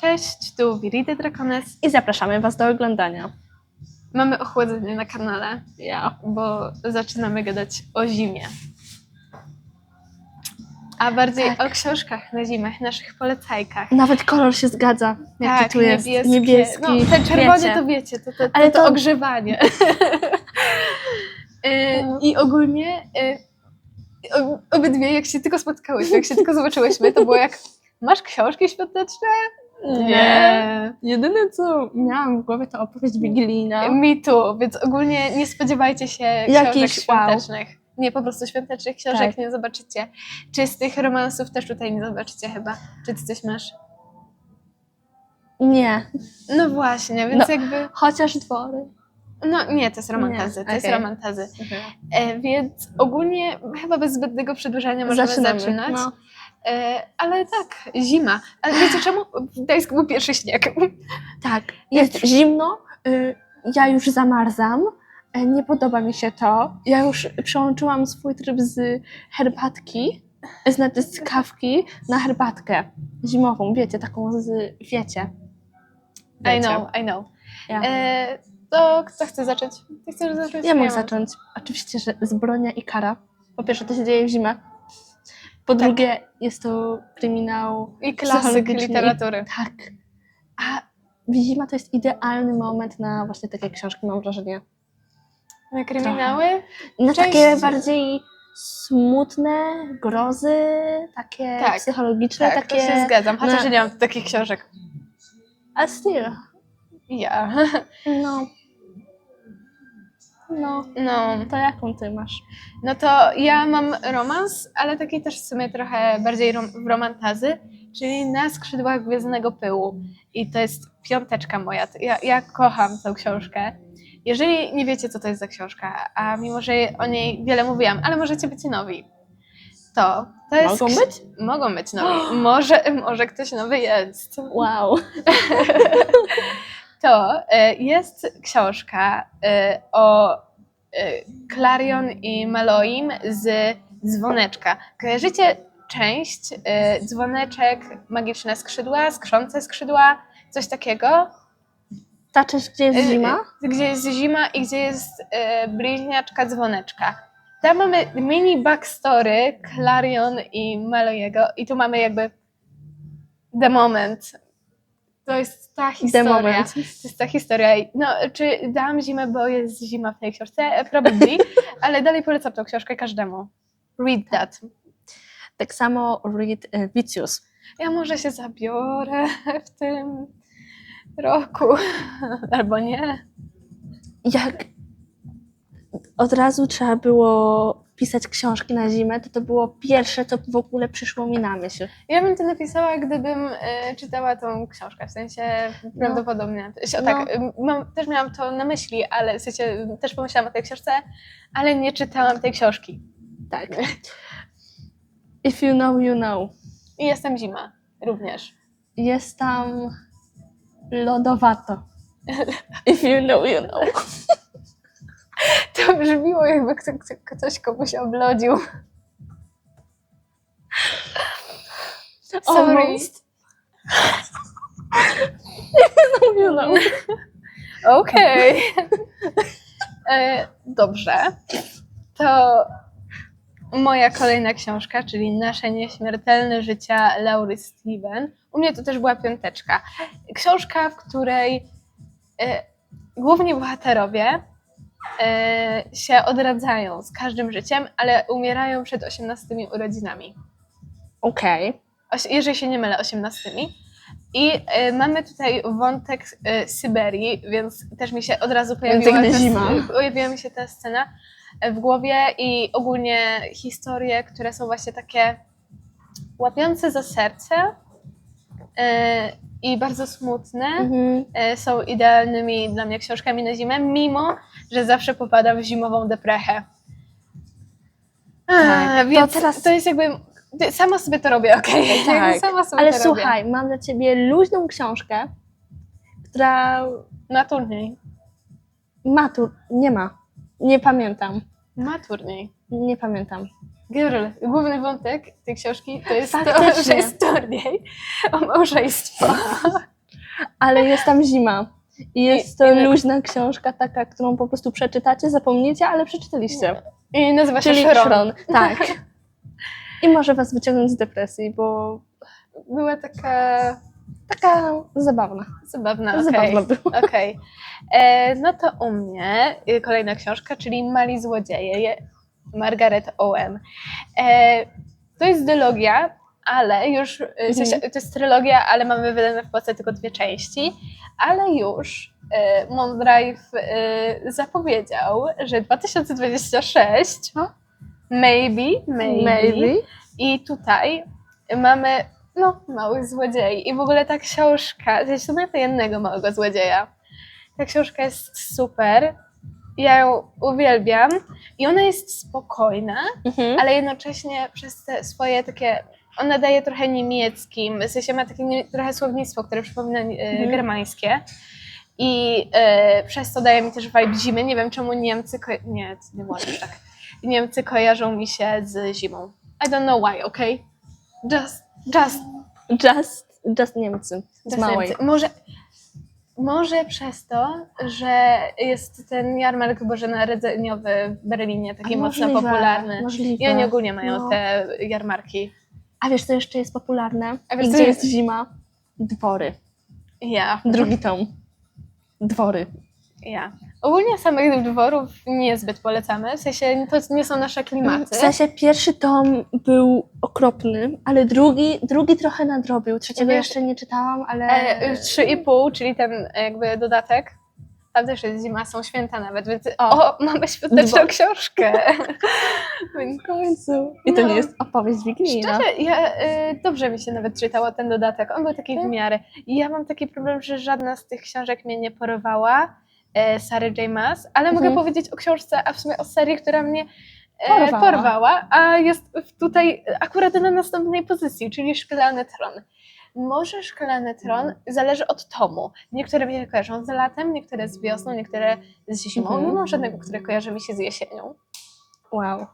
Cześć, tu Viridy Dracones. I zapraszamy Was do oglądania. Mamy ochłodzenie na kanale, Ja. bo zaczynamy gadać o zimie. A bardziej Tak. o książkach na zimę, naszych polecajkach. Nawet kolor się zgadza. Jaki tak, tu jest niebieskie. niebieski. No, te czerwone wiecie. to wiecie, to, to, to, Ale to, to- ogrzewanie. Y, No. I ogólnie y, ob- obydwie, jak się tylko spotkałyśmy, jak się tylko zobaczyłyśmy, to było jak masz książki świąteczne? Nie. Jedyne co miałam w głowie to opowieść wigilijna. Mi tu, więc ogólnie nie spodziewajcie się Jakiś książek wow. świątecznych. Nie, po prostu świątecznych książek Tak. nie zobaczycie. Czystych romansów też tutaj nie zobaczycie chyba. Czy ty coś masz? Nie. No właśnie, więc No. jakby... Chociaż dwory. No nie, to jest romantazy, to jest okej. romantazy. E, więc ogólnie chyba bez zbędnego przedłużania możemy Zaczynamy. zaczynać. No. E, ale tak, zima. A wiecie czemu? W Gdańsku był pierwszy śnieg. Tak. Jest zimno. y, Ja już zamarzam. y, Nie podoba mi się to. Ja już przełączyłam swój tryb z herbatki, znaczy z kawki na herbatkę zimową. Wiecie, taką z wiecie. I know, I know. Ja. E, to kto chce zacząć? Ty chcesz zacząć? Ja mogę mam. zacząć. Oczywiście, że zbrodnia i kara. Po pierwsze, to się dzieje w zimę. Po Tak. drugie, jest to kryminał. I klasyk literatury. Tak. A zima to jest idealny moment na właśnie takie książki, mam wrażenie. Na kryminały? Na Część- takie bardziej smutne, grozy, takie Tak. psychologiczne, Tak, takie. to się zgadzam, chociaż na- nie mam takich książek. A still. Ja. No. No. No, To jaką ty masz? no to ja mam romans, ale taki też w sumie trochę bardziej rom- w romantazy, czyli Na skrzydłach Gwiezdnego Pyłu. I to jest piąteczka moja. Ja, ja kocham tę książkę. Jeżeli nie wiecie, co to jest za książka, a mimo, że o niej wiele mówiłam, ale możecie być nowi, to to jest... Mogą być? Mogą być nowi. Może, może ktoś nowy jest. Wow. to e, jest książka e, o e, Clarion i Maloim z Dzwoneczka. Kojarzycie część Dzwoneczek, Magiczne Skrzydła, Skrzące Skrzydła, coś takiego? Ta część, gdzie jest zima? Gdzie jest zima i gdzie jest bliźniaczka Dzwoneczka. Tam mamy mini backstory Clarion i Maloiego i tu mamy jakby the moment. To jest ta historia. To jest ta historia. No, czy dałam zimę, bo jest zima w tej książce? E, Probably, ale dalej polecam tą książkę każdemu. Read that. Tak samo read e, Vicious. Ja może się zabiorę w tym roku, albo nie. Jak od razu trzeba było pisać książki na zimę, to to było pierwsze, co w ogóle przyszło mi na myśl. Ja bym to napisała, gdybym e, czytała tą książkę, w sensie prawdopodobnie. O, No. Tak, e, mam, też miałam to na myśli, ale w sensie też pomyślałam o tej książce, ale nie czytałam tej książki. Tak. If you know, you know. I jestem zima również. Jest tam lodowato. If you know, you know. To brzmiło jakby kto, kto, ktoś komuś oblodził. Sorry. Almost. No, you know. Okej. E, Dobrze. To moja kolejna książka, czyli Nasze nieśmiertelne życia Laury Steven. U mnie to też była piąteczka. Książka, w której e, główni bohaterowie się odradzają z każdym życiem, ale umierają przed 18 urodzinami. Okej. Oś- jeżeli się nie mylę, 18. I e, mamy tutaj wątek e, Syberii, więc też mi się od razu pojawiła, ta, zima. pojawiła mi się ta scena e, w głowie i ogólnie historie, które są właśnie takie łapiące za serce e, i bardzo smutne, Mhm. e, są idealnymi dla mnie książkami na zimę, mimo że zawsze popadam w zimową deprechę. Tak, A, to więc teraz- to jest jakby. Sama sobie to robię, okej? Tak, Sama sobie Ale to słuchaj, mam dla ciebie luźną książkę, która robię. Turniej. ma tu, nie ma. Nie pamiętam. Ma turniej. Nie pamiętam. Girl, główny wątek tej książki to jest to, Faktycznie. że jest turniej o małżeństwo. Ale jest tam zima. I jest to I- i- luźna książka, taka, którą po prostu przeczytacie, zapomnicie, ale przeczytaliście. I nazywa się Czyli Szron. Szron. Tak. I może was wyciągnąć z depresji, bo Była taka taka zabawna. zabawna, okej. Zabawna była. Okej. E, No to u mnie y, kolejna książka, czyli Mali Złodzieje, je- Margaret Owen. E, to jest dylogia, ale już, w sensie, to jest trylogia, ale mamy wydane w Polsce tylko dwie części, ale już e, Mondrive e, zapowiedział, że 2026 maybe, maybe, Maybe. i tutaj mamy no, małych złodziei. I w ogóle ta książka, sumie to jednego małego złodzieja. Ta książka jest super. Ja ją uwielbiam i ona jest spokojna, Mhm. ale jednocześnie przez te swoje takie. Ona daje trochę niemieckim, w sensie ma takie nie, trochę słownictwo, które przypomina e, Mhm. germańskie. I e, przez to daje mi też vibe zimy. Nie wiem, czemu Niemcy. Ko- nie, to nie było aż tak. Niemcy kojarzą mi się z zimą. I don't know why, okay? Just, just, Just, just Niemcy. Z just małej. Niemcy. Może, może przez to, że jest ten jarmark bożonarodzeniowy w Berlinie taki mocno Możliwe, popularny. Możliwe. I oni ogólnie mają No. te jarmarki. A wiesz, co jeszcze jest popularne? A wiesz, I co gdzie jest- jest zima? Dwory. Ja, Drugi tom. Dwory. ja. Ogólnie samych dworów niezbyt polecamy, w sensie to nie są nasze klimaty. W sensie pierwszy tom był okropny, ale drugi, drugi trochę nadrobił. Trzeciego Wiesz- jeszcze nie czytałam, ale... E, 3,5, czyli ten e, jakby dodatek. Tam też jest zima, są święta nawet, więc o, O. mamy świąteczną książkę. W końcu. I to No. nie jest opowieść wigilijna. Szczerze, ja, y, dobrze mi się nawet czytało ten dodatek. On był taki w Tak? miarę. I ja mam taki problem, że żadna z tych książek mnie nie porwała. E, Sary J. Maas, ale mogę Mhm. powiedzieć o książce, a w sumie o serii, która mnie e, Porwała. porwała, a jest tutaj akurat na następnej pozycji, czyli Szklany Tron. Może Szklany Tron zależy od tomu. Niektóre mnie kojarzą z latem, niektóre z wiosną, niektóre z zimą. Mhm. Nie mam żadnego, które kojarzy mi się z jesienią. Wow.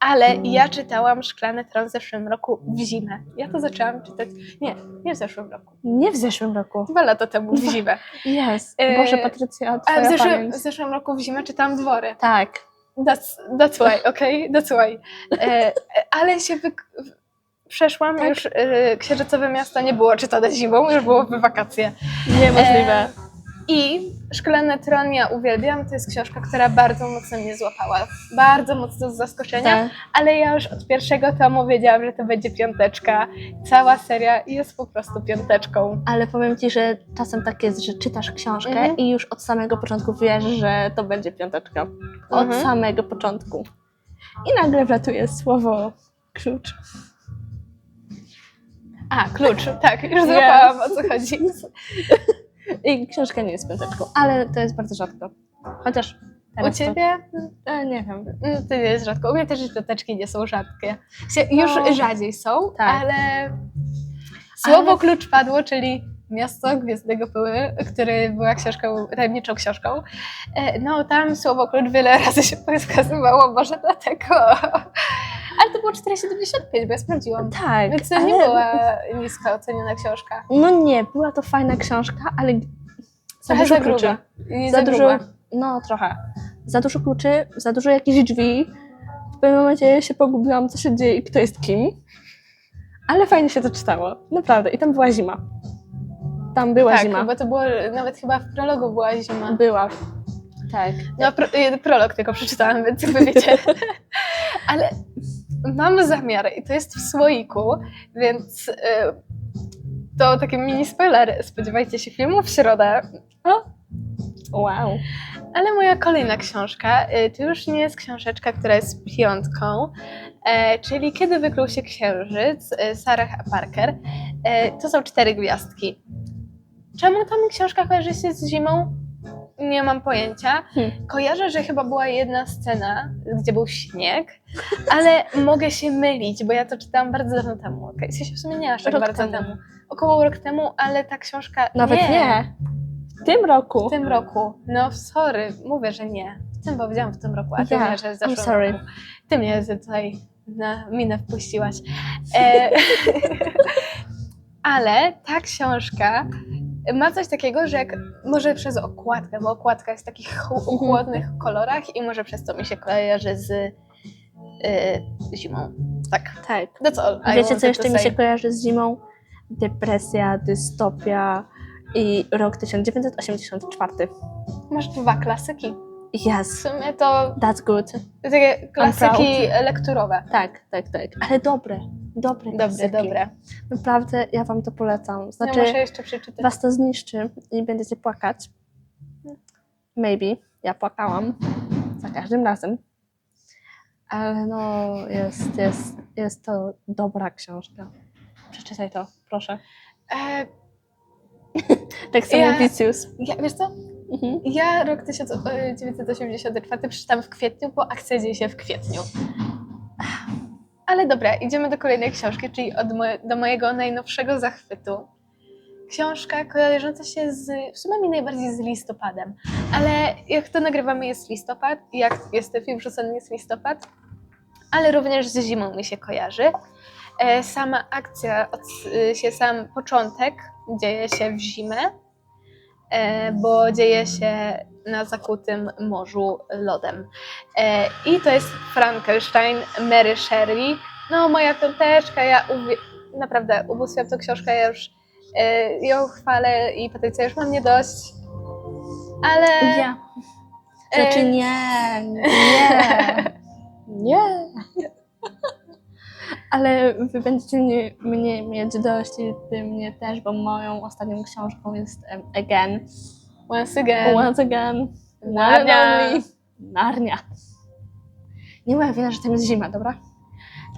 Ale Mm. ja czytałam Szklany Tron w zeszłym roku w zimę. Ja to zaczęłam czytać, nie, nie w zeszłym roku, Nie w zeszłym roku. dwa lata temu w zimę. Jest. E, Boże, Patrycja, A twoja w zeszłym, w zeszłym roku w zimę czytałam Dwory. Tak. That's, that's why, okej? That's why. E, e, ale się wy... przeszłam, Tak? już e, Księżycowe Miasto nie było czytane zimą, już było w wakacje. Niemożliwe. E, I Szklany Tron ja uwielbiam, to jest książka, która bardzo mocno mnie złapała. Bardzo mocno z zaskoczenia. Tak. ale ja już od pierwszego tomu wiedziałam, że to będzie piąteczka. Cała seria jest po prostu piąteczką. Ale powiem ci, że czasem tak jest, że czytasz książkę Mhm. i już od samego początku wiesz, że to będzie piąteczka. Od Mhm. samego początku. I nagle wlatuje słowo klucz. A, klucz, tak, już złapałam o co chodzi. I książka nie jest piąteczką, ale to jest bardzo rzadko. Chociaż U teraz ciebie? E, nie wiem. Mm, To nie jest rzadko. U mnie też piąteczki nie są rzadkie. Sensie Już No. rzadziej są, Tak. ale słowo Ale- klucz padło, czyli Miasto Gwiezdnego Pyły, który była książką, tajemniczą książką. E, No tam słowo klucz wiele razy się pokazywało, może dlatego. Ale to było 4,75, bo ja sprawdziłam. Tak. Więc to nie ale- była nisko oceniona książka. No nie, była to fajna książka, ale za Trochę dużo za kluczy. I Za za dużo, gruba. no trochę. Za dużo kluczy, za dużo jakichś drzwi. W pewnym momencie się pogubiłam, co się dzieje i kto jest kim. Ale fajnie się to czytało, naprawdę. I tam była zima. Tam była Tak, zima. bo to było, nawet chyba w prologu była zima. Była. Tak. No, pro, y, prolog tylko przeczytałam, więc jakby wiecie. Ale mam zamiar i to jest w słoiku, więc y, to taki mini spoiler. Spodziewajcie się filmu w środę. Wow. Ale moja kolejna książka y, to już nie jest książeczka, która jest piątką, e, czyli Kiedy wykluł się księżyc, y, Sarah Parker. E, to są cztery gwiazdki. Czemu ta mi książka kojarzy się z zimą? Nie mam pojęcia. Hmm. Kojarzę, że chyba była jedna scena, gdzie był śnieg, ale mogę się mylić, bo ja to czytałam bardzo dawno temu. Okay? W sensie w sumie nie aż tak Rok bardzo temu. temu. Około rok temu, ale ta książka. Nawet nie. W tym roku. W tym roku. No sorry, mówię, że nie. W tym powiedziałam w tym roku, a ty Ja, mnie, że w I'm zeszłym sorry. roku. Ty mnie tutaj na minę wpuściłaś. E, ale ta książka ma coś takiego, że jak może przez okładkę, bo okładka jest w takich chł- chłodnych kolorach i może przez to mi się kojarzy z y, zimą. Tak. Tak. That's all I Wiecie, wanted co jeszcze mi się kojarzy z zimą? Depresja, dystopia i rok 1984. Masz dwa klasyki. W Yes, sumie to that's good. takie klasyki lekturowe. Tak, tak, tak. Ale dobre. Dobre Dobre, klasyki. dobre. Naprawdę, ja wam to polecam. Znaczy, Znaczy, muszę jeszcze przeczytać. was to zniszczy i będziecie płakać. Maybe. Ja płakałam. Za każdym razem. Ale no, jest, jest, jest to dobra książka. Przeczytaj to, proszę. E, Tak samo Ja- Vicious. ja, wiesz co? Mhm. Ja rok 1984 przeczytam w kwietniu, bo akcja dzieje się w kwietniu. Ale dobra, idziemy do kolejnej książki, czyli do mojego najnowszego zachwytu. Książka kojarząca się z, w sumie mi najbardziej z listopadem, ale jak to nagrywamy jest listopad, jak jest ten film wrzucony jest listopad, ale również z zimą mi się kojarzy. E, Sama akcja, od, y, się sam początek dzieje się w zimę, e, bo dzieje się na zakutym morzu lodem. E, I to jest Frankenstein Mary Shelley. No, moja piąteczka, ja naprawdę ubóstwiam tę książkę, ja już e, ją chwalę i Patrycja już mam nie dość. Ale. Ja. Znaczy e, nie, nie, nie. Ale wy będziecie mnie, mnie mieć dość i ty mnie też, bo moją ostatnią książką jest em, Again. Once again. Once again. Narnia. Narnia. Nie moja wina, że tam jest zima, dobra?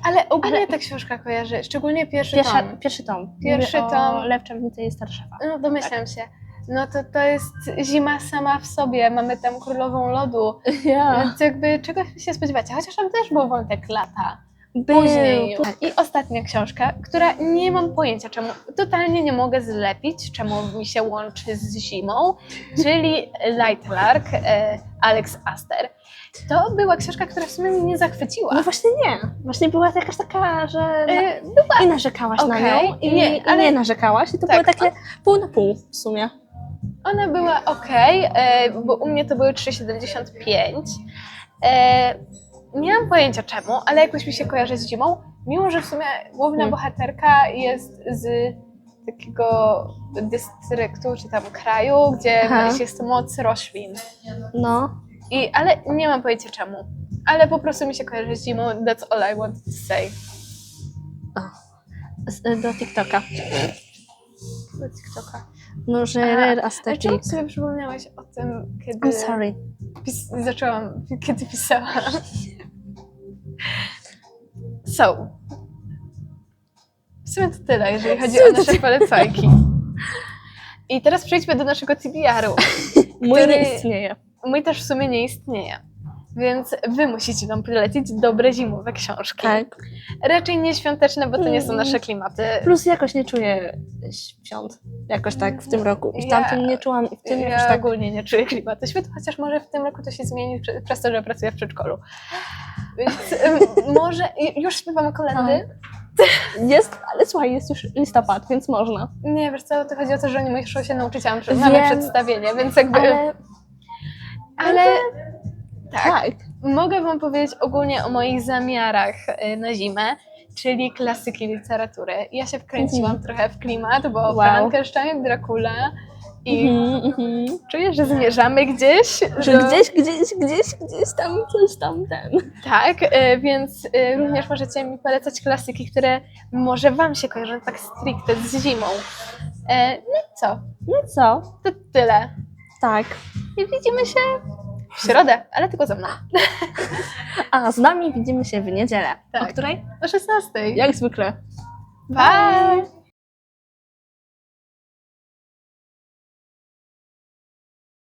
Ale ogólnie ta książka kojarzy, szczególnie pierwszy Pierwsza, tom. pierwszy tom. Pierwszy Mówię tom. O Lew Czarnicy i Starszewa. No domyślam się. No to to jest zima sama w sobie. Mamy tam królową lodu. Ja. Więc jakby czegoś się spodziewacie. Chociaż tam też był wątek lata. Był. Później. I ostatnia książka, która nie mam pojęcia czemu, totalnie nie mogę zlepić, czemu mi się łączy z zimą, czyli Light Lark e, Alex Aster. To była książka, która w sumie mnie nie zachwyciła. No właśnie nie. Właśnie była jakaś taka, że E, i narzekałaś na nią i nie, nie, ale- i nie narzekałaś i to Tak, było takie pół na pół w sumie. Ona była ok, e, bo u mnie to były 3,75. E, nie mam pojęcia czemu, ale jakoś mi się kojarzy z zimą, mimo że w sumie główna Hmm. bohaterka jest z takiego dystryktu czy tam kraju, gdzie Aha. jest moc roślin. No. I, ale nie mam pojęcia czemu. Ale po prostu mi się kojarzy z zimą, that's all I want to say. Z, do TikToka. Do TikToka. No, że Aha, rare Ale czemu aesthetic. sobie przypomniałeś o tym, kiedy... I'm sorry. Pis- zaczęłam, kiedy pisałam. So. W sumie to tyle, jeżeli chodzi o nasze polecajki. I teraz przejdźmy do naszego TBR-u. Mój Który- nie istnieje. Mój też w sumie nie istnieje. Więc wy musicie nam polecić dobre zimowe książki. Tak. Raczej nie świąteczne, bo to nie są Mm. nasze klimaty. Plus jakoś nie czuję świąt. Jakoś tak w tym roku. I w tamtym nie czułam i w tym Ja jakoś tak. ogólnie nie czuję klimatu światu, chociaż może w tym roku to się zmieni prze- przez to, że pracuję w przedszkolu. Więc może już śpiewamy kolendy? Jest, ale słuchaj, jest już listopad, więc można. Nie, wiesz co, to chodzi o to, że oni muszą się nauczyć, a mamy przedstawienie, więc jakby... Ale, Ale tak, tak. mogę wam powiedzieć ogólnie o moich zamiarach y, na zimę, czyli klasyki literatury. Ja się wkręciłam Mhm. trochę w klimat, bo Wow. Frankenstein, Dracula i Mhm, mhm. czuję, że zmierzamy gdzieś. Że do- gdzieś, gdzieś, gdzieś, gdzieś tam, coś tam ten. Tak, e, więc e, również możecie mi polecać klasyki, które może Wam się kojarzą tak stricte z zimą. E, No i co? No co? To tyle. Tak. I widzimy się w środę, ale tylko ze mną. A z nami widzimy się w niedzielę. Tak. O której? O 16. Jak zwykle. Bye!